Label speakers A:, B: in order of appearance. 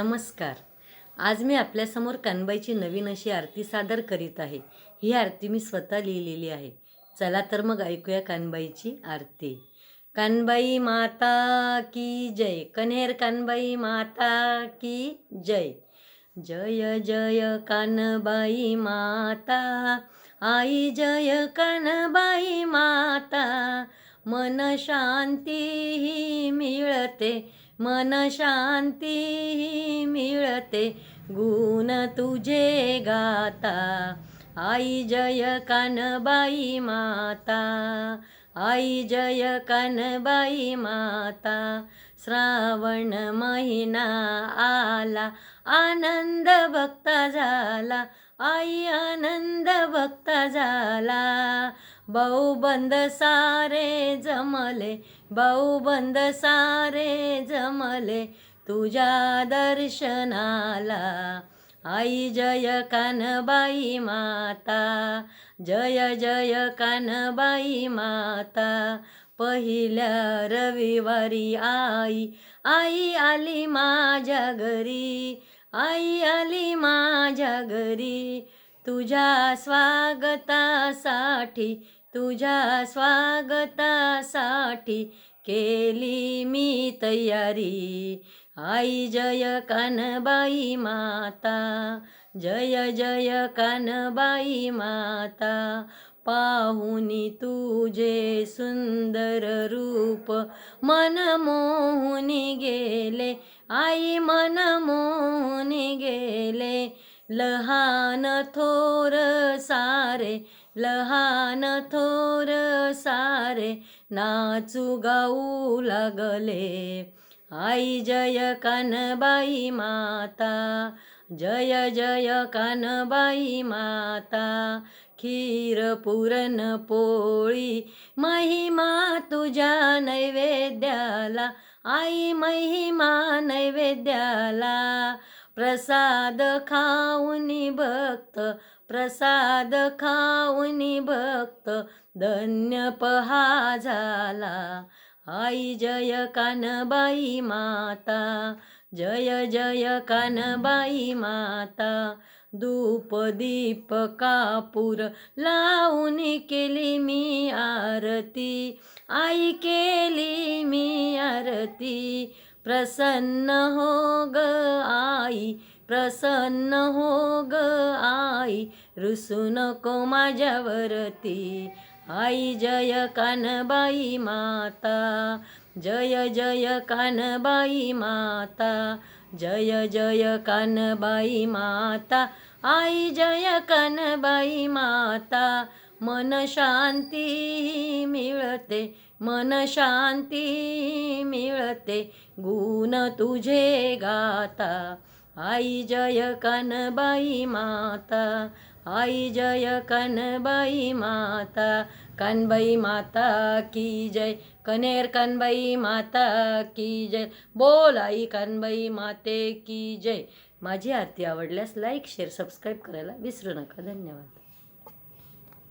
A: नमस्कार. आज मी आपल्यासमोर कानबाईची नवीन अशी आरती सादर करीत आहे. ही आरती मी स्वतः लिहिलेली आहे. चला तर मग ऐकूया कानबाईची आरती. कानबाई माता की जय. कन्हेर कानबाई माता की जय. जय जय कानबाई माता. आई जय कानबाई माता. मन शांती मिळते मन शांती मिळते. गुण तुझे गाता आई जय कानबाई माता आई जय कानबाई माता. श्रावण महिना आला आनंद भक्ता झाला आई आनंद भक्ता झाला. बंद सारे जमले बंद सारे जमले तुझ्या दर्शनाला. आई जय कानबाई माता जय जय कानबाई माता. पहिल्या रविवारी आई आई आली माझ्या घरी आई आली माझ्या घरी. तुझ्या स्वागतासाठी तुझ्या स्वागतासाठी केली मी तयारी. आई जय कानबाई माता जय जय कानबाई माता पाहुनी तुझे सुंदर रूप. मन मोहुनी गेले आई मन मोहुनी गेले लहान थोर सारे लहान थोर सारे नाचू गाऊ लागले. आई जय कानबाई माता जय जय कानबाई माता खीर पुरण पोळी महिमा तुझ्या नैवेद्याला आई महिमा नैवेद्याला. प्रसाद खाऊनी भक्त प्रसाद खाऊनी भक्त धन्य पहा झाला आई जय कानबाई माता जय जय कानबाई माता. धूप दीप कापूर लावून केली मी आरती. आई केली मी आरती. प्रसन्न हो ग आई प्रसन्न हो ग आई. रुसू नको माझ्यावरती. आई जय कानबाई माता जय जय कानबाई माता जय जय कानबाई माता आई जय कानबाई माता मन शांती मिळते मन शांती मिळते गुण तुझे गाता आई जय कानबाई माता आई जय कानबाई माता कानबाई माता की जय। कनेर कानबाई माता की जय। बोल आई कानबाई माते की जय। माझी आरती आवडल्यास लाईक शेअर सबस्क्राईब करायला विसरू नका. धन्यवाद.